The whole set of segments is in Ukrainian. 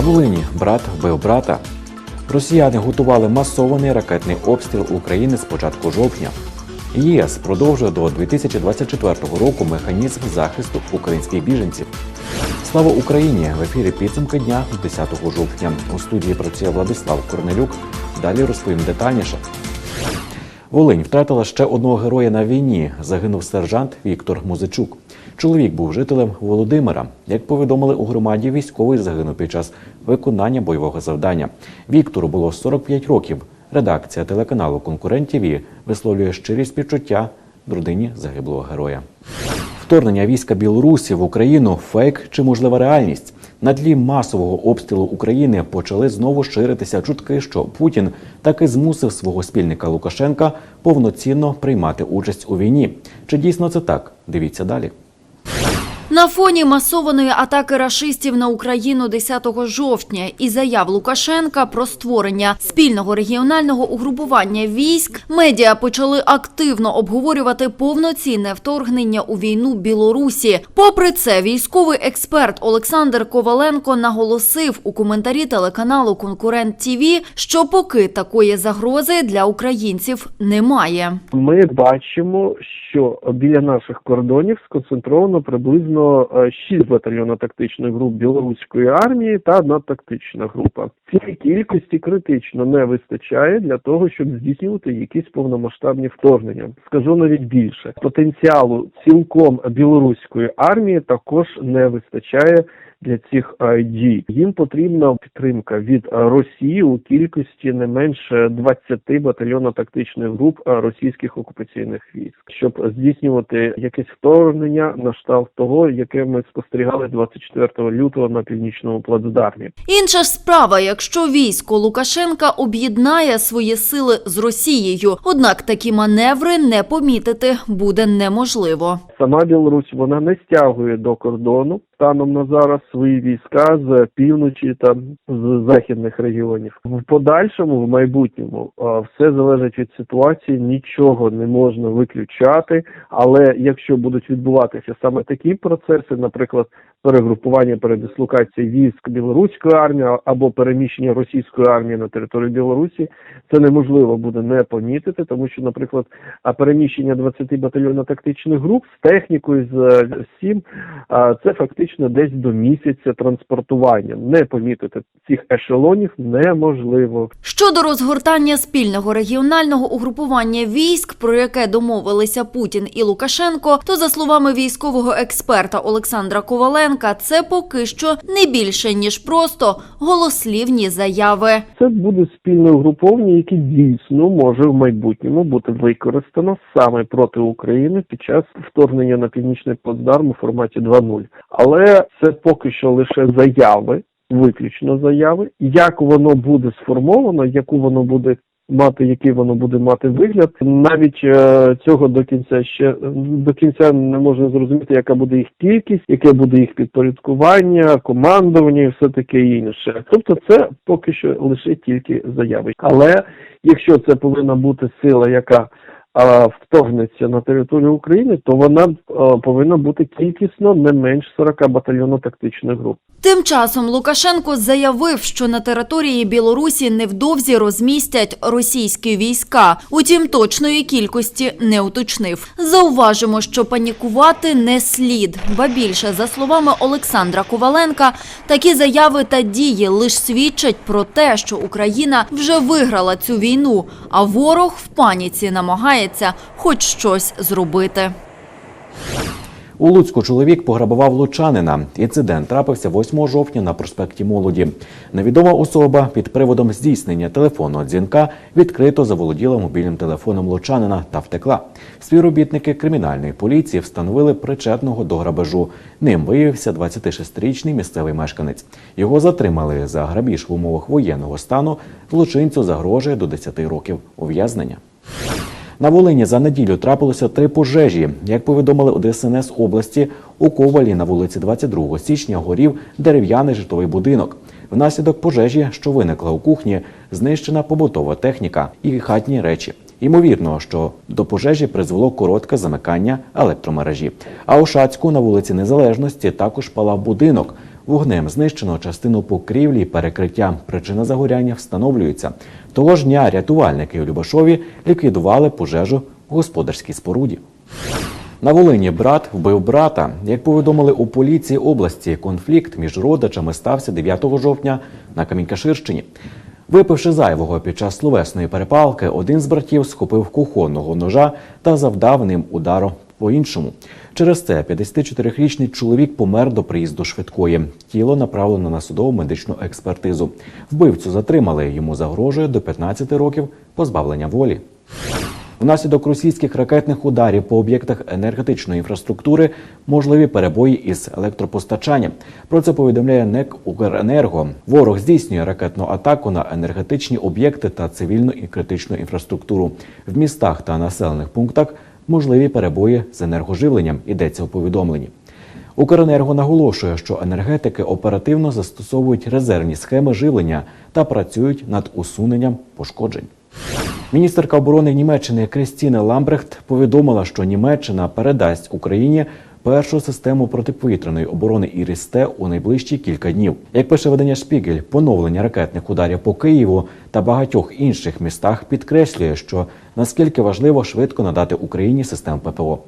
На Волині брат вбив брата. Росіяни готували масований ракетний обстріл України з початку жовтня. ЄС продовжує до 2024 року механізм захисту українських біженців. Слава Україні! В ефірі підсумки дня 10 жовтня. У студії працює Владислав Корнелюк. Далі розповім детальніше. Волинь втратила ще одного героя на війні. Загинув сержант Віктор Музичук. Чоловік був жителем Володимира. Як повідомили у громаді, військовий загинув під час виконання бойового завдання. Віктору було 45 років. Редакція телеканалу Конкурент ТВ висловлює щирі співчуття родині загиблого героя. Вторгнення війська Білорусі в Україну фейк чи можлива реальність. На тлі масового обстрілу України почали знову ширитися чутки, що Путін таки змусив свого спільника Лукашенка повноцінно приймати участь у війні. Чи дійсно це так? Дивіться далі. На фоні масованої атаки рашистів на Україну 10 жовтня і заяв Лукашенка про створення спільного регіонального угрупування військ, медіа почали активно обговорювати повноцінне вторгнення у війну Білорусі. Попри це, військовий експерт Олександр Коваленко наголосив у коментарі телеканалу Конкурент ТІВІ, що поки такої загрози для українців немає. Ми бачимо, що біля наших кордонів сконцентровано приблизно е, 6 батальйонів тактичних груп білоруської армії та одна тактична група. Цієї кількості критично не вистачає для того, щоб здійснювати якісь повномасштабні вторгнення. Скажу навіть більше потенціалу цілком білоруської армії також не вистачає. Для цих дій їм потрібна підтримка від Росії у кількості не менше 20 батальйонно-тактичних груп е, російських окупаційних військ, щоб здійснювати якесь вторгнення на штаб того, яке ми спостерігали 24 лютого на північному плацдармі. Інша справа, якщо військо Лукашенка об'єднає свої сили з Росією, однак такі маневри не помітити буде неможливо. Сама Білорусь вона не стягує до кордону станом на зараз свої війська з півночі та з західних регіонів. В подальшому, в майбутньому, все залежить від ситуації, нічого не можна виключати. Але якщо будуть відбуватися саме такі процеси, наприклад, перегрупування передислокації військ білоруської армії або переміщення російської армії на територію Білорусі, це неможливо буде не помітити, тому що, наприклад, переміщення 20 батальйонно-тактичних груп з технікою з всім, це фактично десь до місяця транспортування. Не помітити цих ешелонів неможливо. Щодо розгортання спільного регіонального угрупування військ, про яке домовилися Путін і Лукашенко, то за словами військового експерта Олександра Коваленка, це поки що не більше ніж просто голослівні заяви. Це буде спільне угруповання, яке дійсно може в майбутньому бути використано саме проти України під час вторгнення на північний плацдарм у форматі 2.0. Але це поки що лише заяви, виключно заяви. Як воно буде сформовано, яку воно буде мати, який воно буде мати вигляд, навіть е, цього до кінця ще до кінця не можна зрозуміти, яка буде їх кількість, яке буде їх підпорядкування, командування і все таке інше. Тобто, це поки що лише тільки заяви. Але якщо це повинна бути сила, яка вторгнеться на територію України, то вона повинна бути кількісно не менш 40 батальйонно-тактичних груп. Тим часом Лукашенко заявив, що на території Білорусі невдовзі розмістять російські війська. Утім, точної кількості не уточнив. Зауважимо, що панікувати не слід. Ба більше, за словами Олександра Коваленка, такі заяви та дії лише свідчать про те, що Україна вже виграла цю війну, а ворог в паніці намагається хоч щось зробити. У Луцьку чоловік пограбував лучанина. Інцидент трапився 8 жовтня на проспекті Молоді. Невідома особа під приводом здійснення телефонного дзвінка відкрито заволоділа мобільним телефоном лучанина та втекла. Співробітники кримінальної поліції встановили причетного до грабежу. Ним виявився 26-річний місцевий мешканець. Його затримали за грабіж в умовах воєнного стану. Злочинцю загрожує до 10 років ув'язнення. На Волині за неділю трапилося три пожежі. Як повідомили у області, у Ковалі на вулиці 22 січня горів дерев'яний житловий будинок. Внаслідок пожежі, що виникла у кухні, знищена побутова техніка і хатні речі. Ймовірно, що до пожежі призвело коротке замикання електромережі. А у Шацьку на вулиці Незалежності також палав будинок. Вогнем знищено частину покрівлі і перекриття. Причина загоряння встановлюється. Того ж дня рятувальники у Любашові ліквідували пожежу в господарській споруді. На Волині брат вбив брата. Як повідомили у поліції області, конфлікт між родичами стався 9 жовтня на Камінькаширщині. Випивши зайвого під час словесної перепалки, один з братів схопив кухонного ножа та завдав ним удару по іншому. Через це 54-річний чоловік помер до приїзду швидкої. Тіло направлено на судову медичну експертизу. Вбивцю затримали. Йому загрожує до 15 років позбавлення волі. Внаслідок російських ракетних ударів по об'єктах енергетичної інфраструктури можливі перебої із електропостачанням. Про це повідомляє НЕК «Укренерго». Ворог здійснює ракетну атаку на енергетичні об'єкти та цивільну і критичну інфраструктуру. В містах та населених пунктах можливі перебої з енергоживленням. Йдеться у повідомленні. Укренерго наголошує, що енергетики оперативно застосовують резервні схеми живлення та працюють над усуненням пошкоджень. Міністерка оборони Німеччини Кристіна Ламбрехт повідомила, що Німеччина передасть Україні першу систему протиповітряної оборони ІРІСТЕ у найближчі кілька днів. Як пише видання Шпігель, поновлення ракетних ударів по Києву та багатьох інших містах підкреслює, що наскільки важливо швидко надати Україні систему ППО.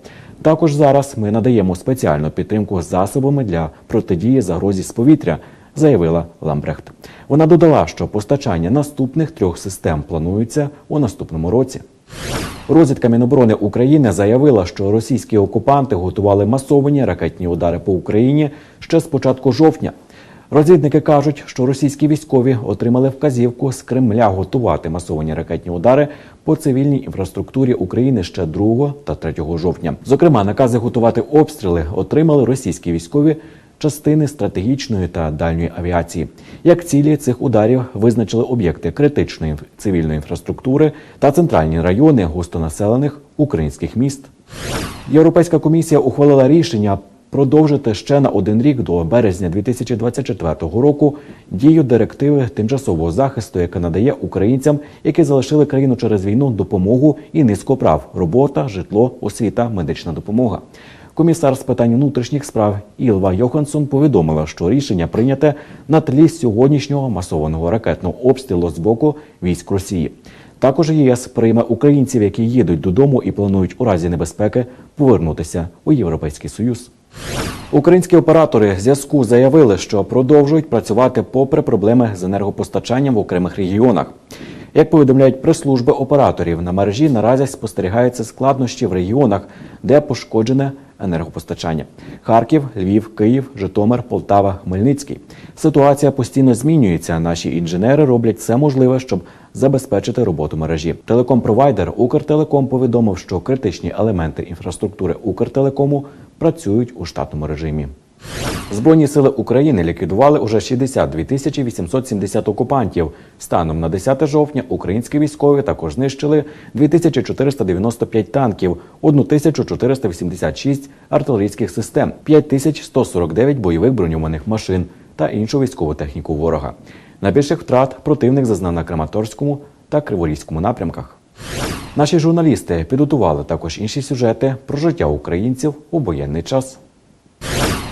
Також зараз ми надаємо спеціальну підтримку засобами для протидії загрозі з повітря заявила Ламбрехт. Вона додала, що постачання наступних трьох систем планується у наступному році. Розвідка Міноборони України заявила, що російські окупанти готували масовані ракетні удари по Україні ще з початку жовтня. Розвідники кажуть, що російські військові отримали вказівку з Кремля готувати масовані ракетні удари по цивільній інфраструктурі України ще 2 та 3 жовтня. Зокрема, накази готувати обстріли отримали російські військові частини стратегічної та дальньої авіації. Як цілі цих ударів визначили об'єкти критичної цивільної інфраструктури та центральні райони густонаселених українських міст. Європейська комісія ухвалила рішення продовжити ще на один рік до березня 2024 року дію директиви тимчасового захисту, яка надає українцям, які залишили країну через війну, допомогу і низку прав: робота, житло, освіта, медична допомога. Комісар з питань внутрішніх справ Ілва Йоханссон повідомила, що рішення прийняте на тлі сьогоднішнього масованого ракетного обстрілу з боку військ Росії. Також ЄС прийме українців, які їдуть додому і планують у разі небезпеки повернутися у Європейський Союз. Українські оператори зв'язку заявили, що продовжують працювати попри проблеми з енергопостачанням в окремих регіонах. Як повідомляють прес-служби операторів, на мережі наразі спостерігаються складнощі в регіонах, де пошкоджене енергопостачання: Харків, Львів, Київ, Житомир, Полтава, Хмельницький. Ситуація постійно змінюється. Наші інженери роблять все можливе, щоб забезпечити роботу мережі. Телеком-провайдер Укртелеком повідомив, що критичні елементи інфраструктури Укртелекому працюють у штатному режимі. Збройні сили України ліквідували уже 62 тисячі 870 окупантів. Станом на 10 жовтня українські військові також знищили 2495 танків, 1486 артилерійських систем, 5149 бойових броньованих машин та іншу військову техніку ворога. Найбільших втрат противник зазнав на Краматорському та Криворізькому напрямках. Наші журналісти підготували також інші сюжети про життя українців у воєнний час.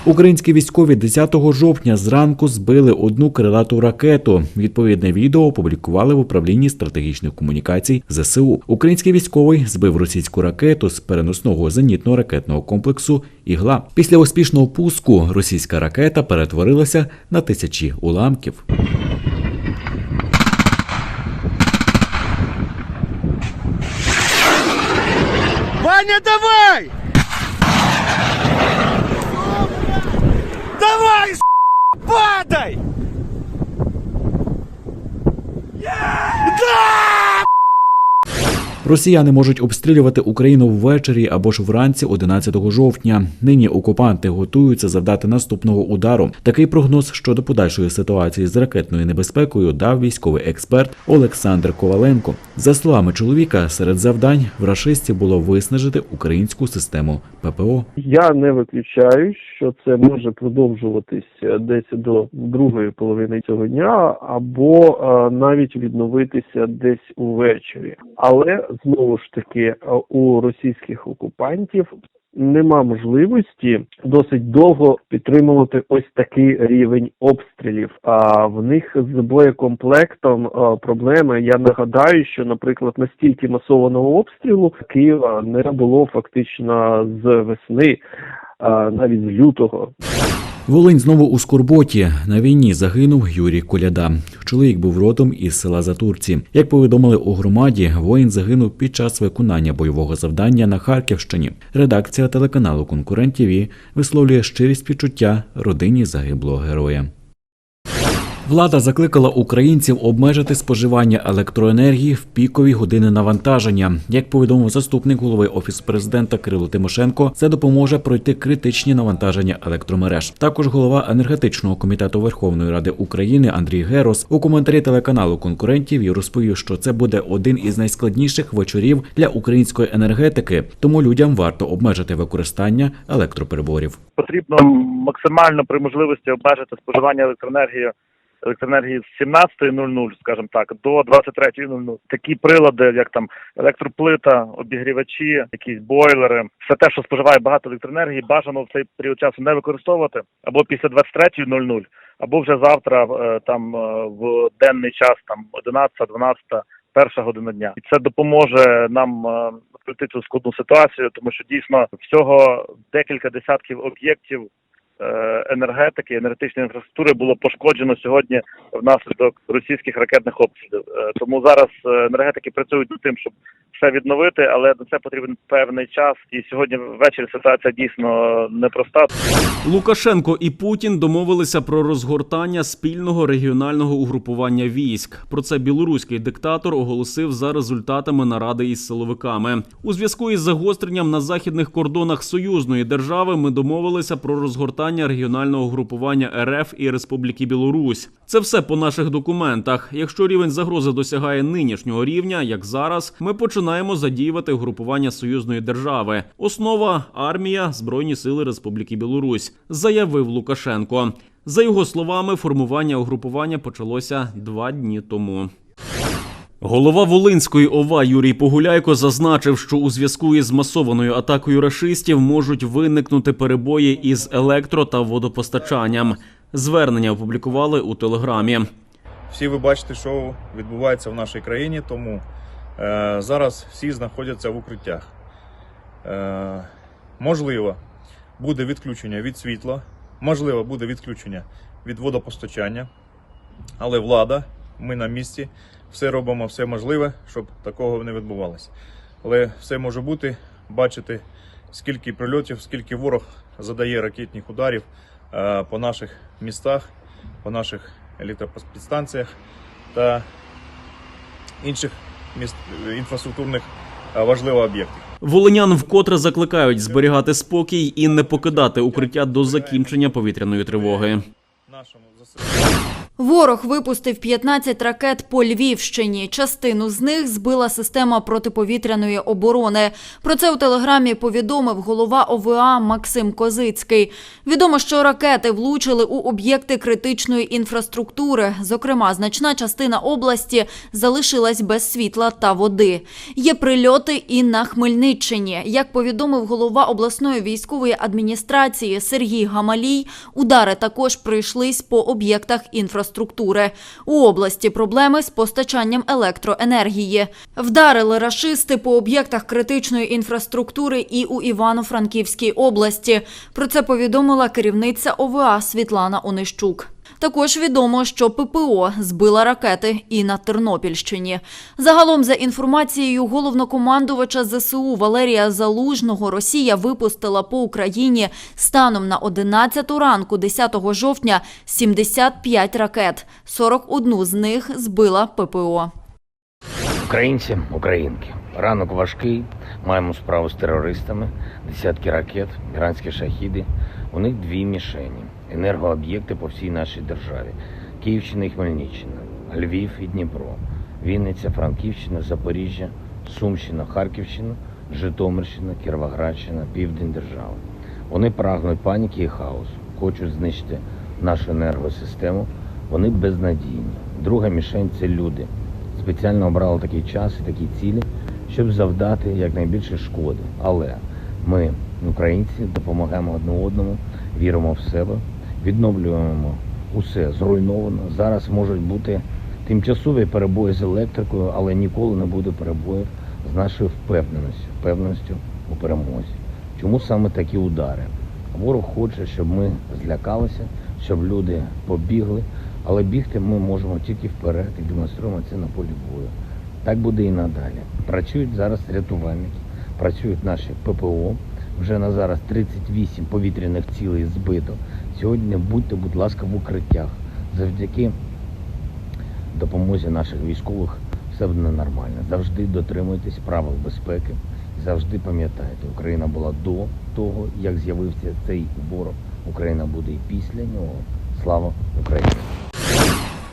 Українські військові 10 жовтня зранку збили одну крилату ракету. Відповідне відео опублікували в управлінні стратегічних комунікацій ЗСУ. Український військовий збив російську ракету з переносного зенітного ракетного комплексу Ігла. Після успішного пуску російська ракета перетворилася на тисячі уламків. Ваня, давай! Давай, с***, падай! Да! Росіяни можуть обстрілювати Україну ввечері або ж вранці 11 жовтня. Нині окупанти готуються завдати наступного удару. Такий прогноз щодо подальшої ситуації з ракетною небезпекою дав військовий експерт Олександр Коваленко. За словами чоловіка, серед завдань в рашистів було виснажити українську систему ППО. Я не виключаю, що це може продовжуватись е, десь до другої половини цього дня, або е, навіть відновитися десь увечері. Але знову ж таки е, у російських окупантів нема можливості досить довго підтримувати ось такий рівень обстрілів. А в них з боєкомплектом проблеми. Я нагадаю, що, наприклад, настільки масованого обстрілу Києва не було фактично з весни, а навіть з лютого. Волинь знову у Скорботі. На війні загинув Юрій Коляда. Чоловік був родом із села Затурці. Як повідомили у громаді, воїн загинув під час виконання бойового завдання на Харківщині. Редакція телеканалу Конкурент ТВ висловлює щирість співчуття родині загиблого героя. Влада закликала українців обмежити споживання електроенергії в пікові години навантаження. Як повідомив заступник голови офісу президента Кирило Тимошенко, це допоможе пройти критичні навантаження електромереж. Також голова енергетичного комітету Верховної Ради України Андрій Герос у коментарі телеканалу конкурентів і розповів, що це буде один із найскладніших вечорів для української енергетики, тому людям варто обмежити використання електропереборів. потрібно максимально при можливості обмежити споживання електроенергії електроенергії з 17.00, скажімо так, до 23.00. Такі прилади, як там електроплита, обігрівачі, якісь бойлери, все те, що споживає багато електроенергії, бажано в цей період часу не використовувати або після 23.00, або вже завтра е, там е, в денний час, там 11, 12, перша година дня, і це допоможе нам е, пройти цю складну ситуацію, тому що дійсно всього декілька десятків об'єктів е, енергетики, енергетичної інфраструктури було пошкоджено сьогодні внаслідок російських ракетних обстрілів. Е, Тому зараз е, енергетики працюють над тим, щоб все відновити, але на це потрібен певний час. І сьогодні ввечері ситуація дійсно непроста. Лукашенко і Путін домовилися про розгортання спільного регіонального угрупування військ. Про це білоруський диктатор оголосив за результатами наради із силовиками. У зв'язку із загостренням на західних кордонах союзної держави ми домовилися про розгортання регіонального угрупування РФ і Республіки Білорусь. Це все по наших документах. Якщо рівень загрози досягає нинішнього рівня, як зараз, ми починаємо задіювати угрупування союзної держави. Основа армія Збройні сили Республіки Білорусь, заявив Лукашенко. За його словами, формування угрупування почалося два дні тому. Голова Волинської ОВА Юрій Погуляйко зазначив, що у зв'язку із масованою атакою рашистів можуть виникнути перебої із електро та водопостачанням. Звернення опублікували у телеграмі. Всі ви бачите, що відбувається в нашій країні, тому е, зараз всі знаходяться в укриттях. Е, можливо, буде відключення від світла, можливо, буде відключення від водопостачання, але влада, ми на місці, все робимо все можливе, щоб такого не відбувалося. Але все може бути, бачити, скільки прильотів, скільки ворог задає ракетних ударів е, по наших містах, по наших електропідстанціях та інших міст інфраструктурних е, важливих об'єктів. Волинян вкотре закликають зберігати спокій і не покидати укриття до закінчення повітряної тривоги. Ворог випустив 15 ракет по Львівщині. Частину з них збила система протиповітряної оборони. Про це у телеграмі повідомив голова ОВА Максим Козицький. Відомо, що ракети влучили у об'єкти критичної інфраструктури. Зокрема, значна частина області залишилась без світла та води. Є прильоти і на Хмельниччині. Як повідомив голова обласної військової адміністрації Сергій Гамалій, удари також прийшлись по об'єктах інфраструктури. У області проблеми з постачанням електроенергії. Вдарили рашисти по об'єктах критичної інфраструктури і у Івано-Франківській області. Про це повідомила керівниця ОВА Світлана Онищук. Також відомо, що ППО збила ракети і на Тернопільщині. Загалом, за інформацією головнокомандувача ЗСУ Валерія Залужного, Росія випустила по Україні станом на 11 ранку 10 жовтня 75 ракет. 41 з них збила ППО. Українці, українки, ранок важкий. Маємо справу з терористами, десятки ракет, іранські шахіди. У них дві мішені: енергооб'єкти по всій нашій державі: Київщина і Хмельниччина, Львів і Дніпро, Вінниця, Франківщина, Запоріжжя, Сумщина, Харківщина, Житомирщина, Кіровоградщина, Південь держави. Вони прагнуть паніки і хаосу, хочуть знищити нашу енергосистему. Вони безнадійні. Друга мішень це люди спеціально обрали такий час і такі цілі, щоб завдати якнайбільше шкоди. Але Ми, українці, допомагаємо одне одному, віримо в себе, відновлюємо усе зруйновано. Зараз можуть бути тимчасові перебої з електрикою, але ніколи не буде перебоїв з нашою впевненістю, впевненістю у перемозі. Чому саме такі удари? Ворог хоче, щоб ми злякалися, щоб люди побігли, але бігти ми можемо тільки вперед і демонструємо це на полі бою. Так буде і надалі. Працюють зараз рятувальники, працюють наші ППО. Вже на зараз 38 повітряних цілей збито. Сьогодні будьте, будь ласка, в укриттях. Завдяки допомозі наших військових все буде нормально. Завжди дотримуйтесь правил безпеки. Завжди пам'ятайте, Україна була до того, як з'явився цей ворог. Україна буде і після нього. Слава Україні!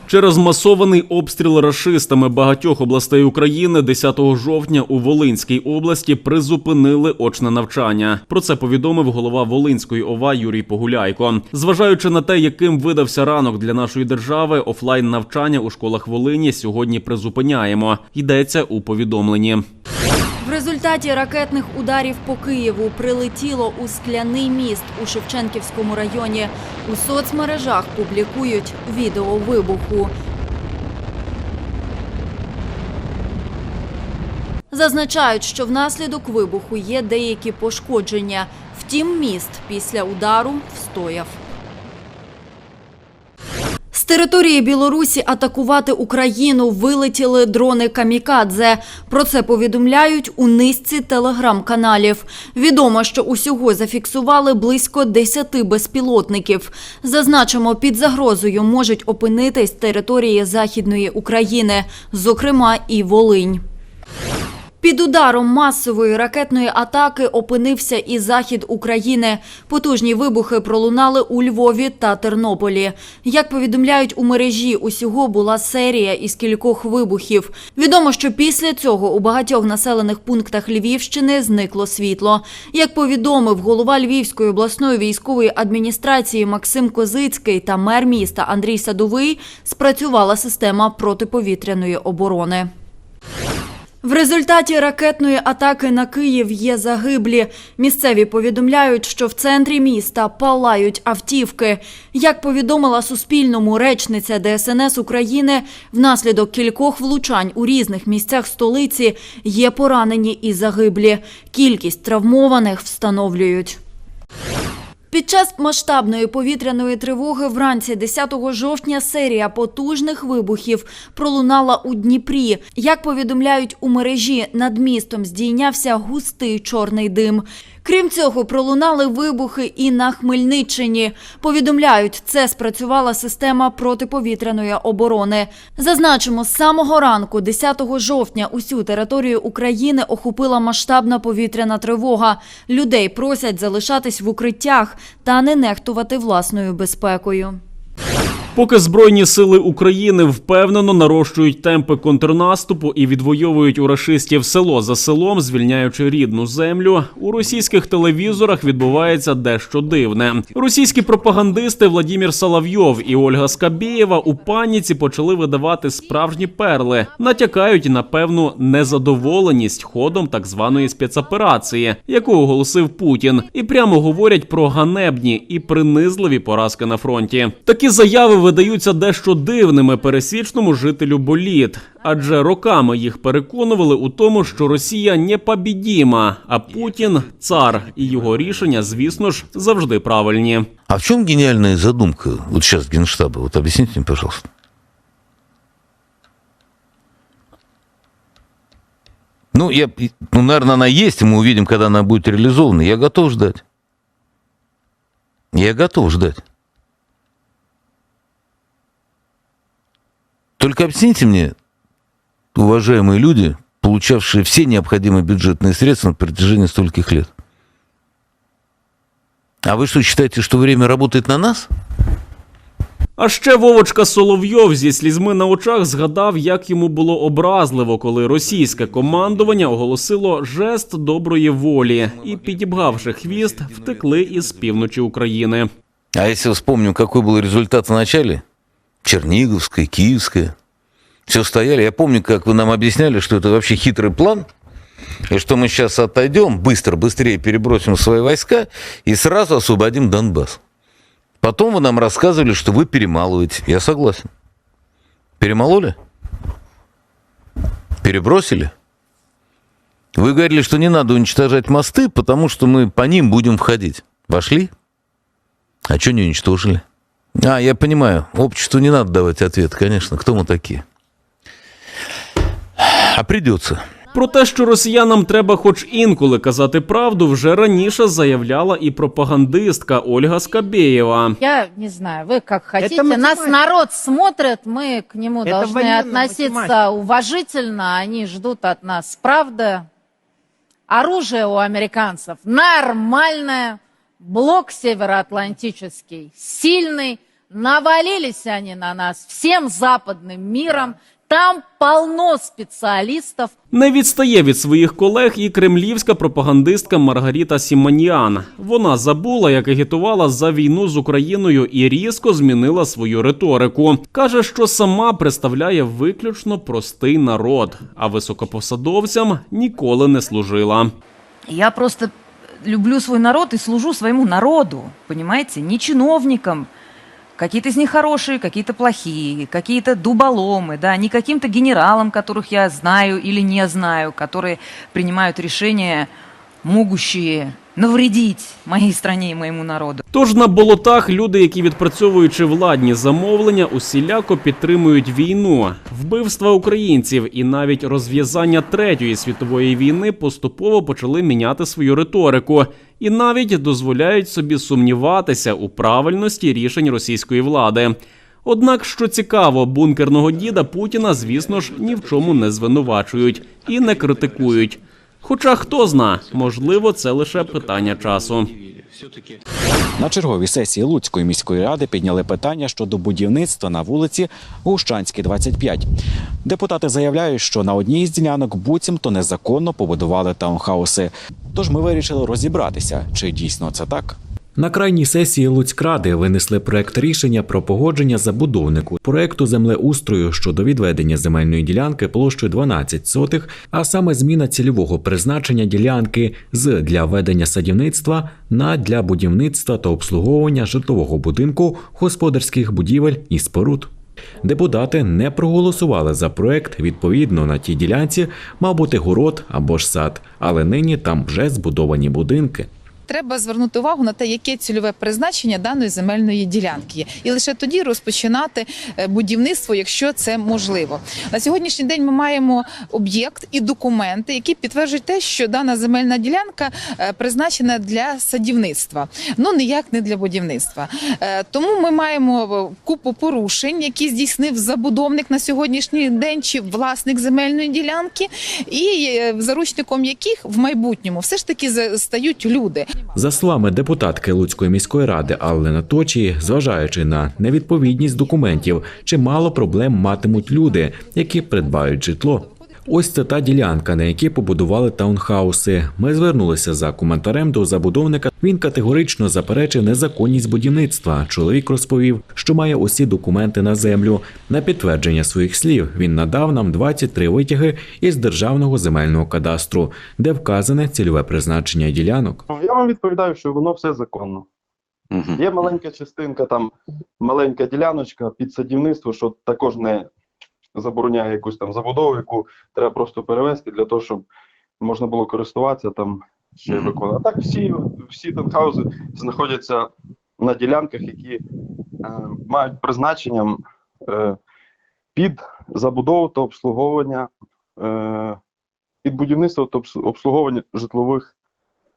Через масований обстріл рашистами багатьох областей України 10 жовтня у Волинській області призупинили очне навчання. Про це повідомив голова Волинської ОВА Юрій Погуляйко. Зважаючи на те, яким видався ранок для нашої держави, офлайн навчання у школах Волині сьогодні призупиняємо. Йдеться у повідомленні. Результаті ракетних ударів по Києву прилетіло у скляний міст у Шевченківському районі. У соцмережах публікують відео вибуху. Зазначають, що внаслідок вибуху є деякі пошкодження. Втім, міст після удару встояв. З території Білорусі атакувати Україну вилетіли дрони камікадзе. Про це повідомляють у низці телеграм-каналів. Відомо, що усього зафіксували близько 10 безпілотників. Зазначимо, під загрозою можуть опинитись території Західної України, зокрема і Волинь. Під ударом масової ракетної атаки опинився і захід України. Потужні вибухи пролунали у Львові та Тернополі. Як повідомляють у мережі, усього була серія із кількох вибухів. Відомо, що після цього у багатьох населених пунктах Львівщини зникло світло. Як повідомив голова Львівської обласної військової адміністрації Максим Козицький та мер міста Андрій Садовий, спрацювала система протиповітряної оборони. В результаті ракетної атаки на Київ є загиблі. Місцеві повідомляють, що в центрі міста палають автівки. Як повідомила Суспільному речниця ДСНС України, внаслідок кількох влучань у різних місцях столиці є поранені і загиблі. Кількість травмованих встановлюють. Під час масштабної повітряної тривоги вранці 10 жовтня серія потужних вибухів пролунала у Дніпрі. Як повідомляють у мережі, над містом здійнявся густий чорний дим. Крім цього, пролунали вибухи і на Хмельниччині. Повідомляють, це спрацювала система протиповітряної оборони. Зазначимо, з самого ранку, 10 жовтня, усю територію України охопила масштабна повітряна тривога. Людей просять залишатись в укриттях та не нехтувати власною безпекою. Поки Збройні сили України впевнено нарощують темпи контрнаступу і відвоюють у рашистів село за селом, звільняючи рідну землю, у російських телевізорах відбувається дещо дивне. Російські пропагандисти Владімір Соловйов і Ольга Скабєєва у паніці почали видавати справжні перли, натякають на певну незадоволеність ходом так званої спецоперації, яку оголосив Путін, і прямо говорять про ганебні і принизливі поразки на фронті. Такі заяви видаються дещо дивними пересічному жителю боліт, адже роками їх переконували у тому, що Росія непобідіма, а Путін цар, і його рішення, звісно ж, завжди правильні. А в чем гениальная задумка вот сейчас Генштаба? Вот объясните мне, пожалуйста. Ну, я, ну, наверное, она есть, мы увидим, когда она будет реализована. Я готов ждать. Я готов ждать. Только объясните мне, уважаемые люди, получавшие все необходимые бюджетные средства на протяжении стольких лет. А вы что, считаете, что время работает на нас? А ще Вовочка Соловйов зі слізьми на очах згадав, як йому було образливо, коли російське командування оголосило жест доброї волі і, підібгавши хвіст, втекли із півночі України. А если вспомним, какой был результат в начале? Черниговская, Киевская. Все стояли. Я помню, как вы нам объясняли, что это вообще хитрый план. И что мы сейчас отойдем, быстро, быстрее перебросим свои войска и сразу освободим Донбасс. Потом вы нам рассказывали, что вы перемалываете. Я согласен. Перемололи? Перебросили? Вы говорили, что не надо уничтожать мосты, потому что мы по ним будем входить. Вошли? А что не уничтожили? А, я понимаю, обществу не надо давать ответ, конечно. Кто мы такие? А придется. Про те, що росіянам треба хоч інколи казати правду, вже раніше заявляла і пропагандистка Ольга Скабєєва. Я не знаю, вы как хотите. Это математика. Нас народ смотрит, мы к нему Это должны военная относиться математика. уважительно. Они ждут от нас правды. Оружие у американцев нормальное. Блок североатлантический сильный. Навалились они на нас всем западным миром. Там полно специалистов, Не відстає від своїх колег і кремлівська пропагандистка Маргаріта Сіманіан. Вона забула, як агітувала за війну з Україною і різко змінила свою риторику. каже, що сама представляє виключно простий народ, а високопосадовцям ніколи не служила. Я просто люблю свой народ и служу своему народу, понимаете, не чиновникам. Какие-то из них хорошие, какие-то плохие, какие-то дуболомы, да, не каким-то генералам, которых я знаю или не знаю, которые принимают решения, могущие навредить моей стране и моему народу. Тож на болотах люди, які відпрацьовуючи владні замовлення, усіляко підтримують війну, вбивства українців і навіть розв'язання третьої світової війни поступово почали міняти свою риторику і навіть дозволяють собі сумніватися у правильності рішень російської влади. Однак, що цікаво, бункерного діда Путіна, звісно ж, ні в чому не звинувачують і не критикують. Хоча хто зна, можливо, це лише питання часу. На черговій сесії Луцької міської ради підняли питання щодо будівництва на вулиці Гущанській, 25. Депутати заявляють, що на одній із ділянок буцімто незаконно побудували таунхауси. Тож ми вирішили розібратися, чи дійсно це так. На крайній сесії Луцькради винесли проект рішення про погодження забудовнику проекту землеустрою щодо відведення земельної ділянки площею 12 сотих, а саме зміна цільового призначення ділянки з для ведення садівництва на для будівництва та обслуговування житлового будинку, господарських будівель і споруд. Депутати не проголосували за проект. Відповідно, на тій ділянці мав бути город або ж сад, але нині там вже збудовані будинки. Треба звернути увагу на те, яке цільове призначення даної земельної ділянки є, і лише тоді розпочинати е, будівництво, якщо це можливо. На сьогоднішній день ми маємо об'єкт і документи, які підтверджують те, що дана земельна ділянка е, призначена для садівництва, ну ніяк не для будівництва. Е, Тому ми маємо купу порушень, які здійснив забудовник на сьогоднішній день чи власник земельної ділянки, і заручником яких в майбутньому все ж таки стають люди. За словами депутатки Луцької міської ради Алли Наточії, зважаючи на невідповідність документів, чимало проблем матимуть люди, які придбають житло. Ось це та ділянка, на якій побудували таунхауси. Ми звернулися за коментарем до забудовника. Він категорично заперечив незаконність будівництва. Чоловік розповів, що має усі документи на землю. На підтвердження своїх слів він надав нам 23 витяги із державного земельного кадастру, де вказане цільове призначення ділянок. Я вам відповідаю, що воно все законно. Є маленька частинка, там маленька діляночка під садівництво, що також не забороняє якусь там забудову, яку треба просто перевести для того, щоб можна було користуватися там ще виконувати. А так всі, всі танхаузи знаходяться на ділянках, які е, мають призначенням е, під забудову та обслуговування, е, під будівництво та обслуговування житлових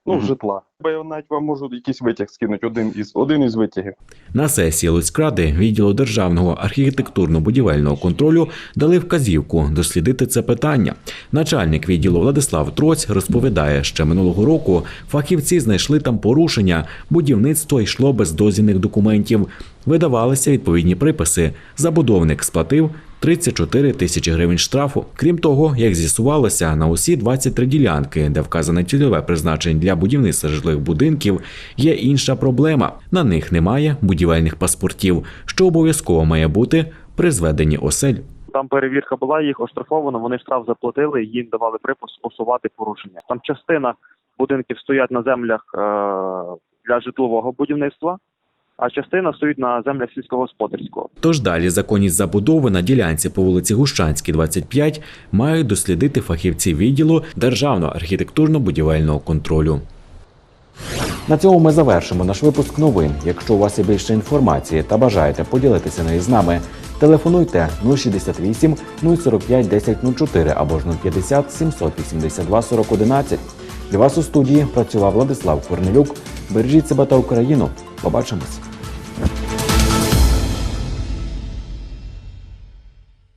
ну, житла. Я навіть вам можу якийсь витяг скинути, один із один із витягів. На сесії Луцькради відділу державного архітектурно-будівельного контролю дали вказівку дослідити це питання. Начальник відділу Владислав Троць розповідає, що минулого року фахівці знайшли там порушення. Будівництво йшло без дозвільних документів. Видавалися відповідні приписи. Забудовник сплатив 34 тисячі гривень штрафу. Крім того, як з'ясувалося, на усі 23 ділянки, де вказане цільове призначення для будівництва житлових будинків, є інша проблема. На них немає будівельних паспортів, що обов'язково має бути при зведенні осель. Там перевірка була, їх оштрафовано, вони штраф заплатили, їм давали припис усувати порушення. Там частина будинків стоять на землях е, для житлового будівництва, а частина стоїть на землях сільськогосподарського. Тож далі законність забудови на ділянці по вулиці Гущанській, 25 мають дослідити фахівці відділу Державного архітектурно-будівельного контролю. На цьому ми завершимо наш випуск новин. Якщо у вас є більше інформації та бажаєте поділитися нею з нами, телефонуйте 068 045 1004 або ж 050 782 4011. Для вас у студії працював Владислав Корнелюк. Бережіть себе та Україну. Побачимось. Thank you.